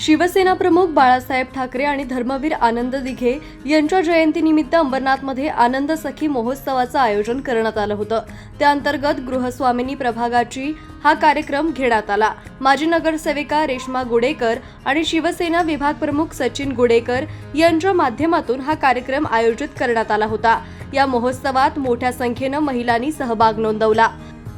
शिवसेना प्रमुख बाळासाहेब ठाकरे आणि धर्मवीर आनंद दिघे यांच्या जयंतीनिमित्त अंबरनाथमध्ये आनंद सखी महोत्सवाचं आयोजन करण्यात आलं होतं. त्याअंतर्गत गृहस्वामिनी प्रभागाची हा कार्यक्रम घेण्यात आला. माजी नगरसेविका रेश्मा गुडेकर आणि शिवसेना विभाग प्रमुख सचिन गुडेकर यांच्या माध्यमातून हा कार्यक्रम आयोजित करण्यात आला होता. या महोत्सवात मोठ्या संख्येनं महिलांनी सहभाग नोंदवला.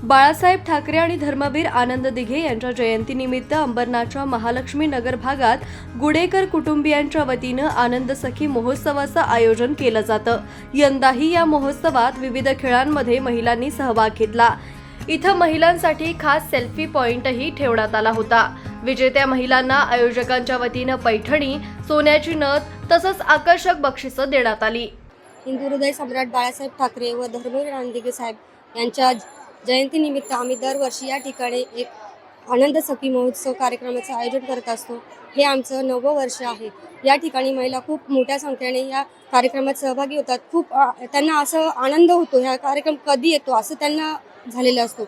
बाळासाहेब ठाकरे आणि धर्मवीर आनंद दिघे यांच्या जयंतीनिमित्त अंबरनाथच्या महालक्ष्मी नगर भागात गुडेकर कुटुंबियांच्या वतीनं आनंद सखी महोत्सवाचं आयोजन केलं जातं. यंदाही या महोत्सवात विविध खेळांमध्ये महिलांनी सहभाग घेतला. इथं महिलांसाठी खास सेल्फी पॉइंटही ठेवण्यात आला होता. विजेत्या महिलांना आयोजकांच्या वतीनं पैठणी सोन्याची नथ तसंच आकर्षक बक्षिसं देण्यात आली. हिंदू हृदय सम्राट बाळासाहेब ठाकरे व धर्मवीर आनंदिगे साहेब यांच्या जयंतीनिमित्त आम्ही दरवर्षी या ठिकाणी एक आनंद सखी महोत्सव कार्यक्रमाचं आयोजन करत असतो. हे आमचं नववं वर्ष आहे. या ठिकाणी महिला खूप मोठ्या संख्येने या कार्यक्रमात सहभागी होतात. खूप त्यांना असं आनंद होतो ह्या कार्यक्रम कधी येतो असं त्यांना झालेलं असतो.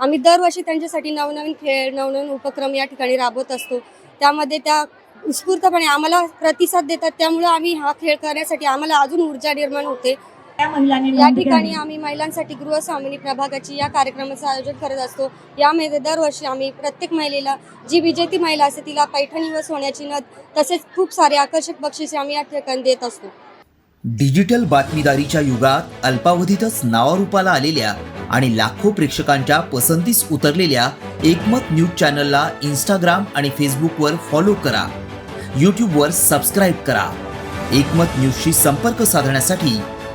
आम्ही दरवर्षी त्यांच्यासाठी नवनवीन खेळ नवनवीन उपक्रम या ठिकाणी राबवत असतो. त्यामध्ये त्या उत्स्फूर्तपणे आम्हाला प्रतिसाद देतात. त्यामुळे आम्ही हा खेळ करण्यासाठी आम्हाला अजून ऊर्जा निर्माण होते. या ठिकाणी. आम्ही महिलांसाठी गृहस्वामिनी प्रभागाची या कार्यक्रमाचं आयोजन करत असतो. यामध्ये दरवर्षी आम्ही प्रत्येक महिलेला जी विजेती महिला असते तिला पैठणी व सोन्याची नथ तसेच खूप सारे आकर्षक बक्षिसे आम्ही या ठिकाणी देत असतो. डिजिटल बातमीदारीच्या युगात अल्पावधीतच नावारूपाला आलेल्या आणि लाखो प्रेक्षकांच्या पसंतीस उतरलेल्या एकमत न्यूज चॅनलला इंस्टाग्राम आणि फेसबुकवर फॉलो करा. यूट्यूबवर सबस्क्राईब करा. एकमत न्यूजशी संपर्क साधण्यासाठी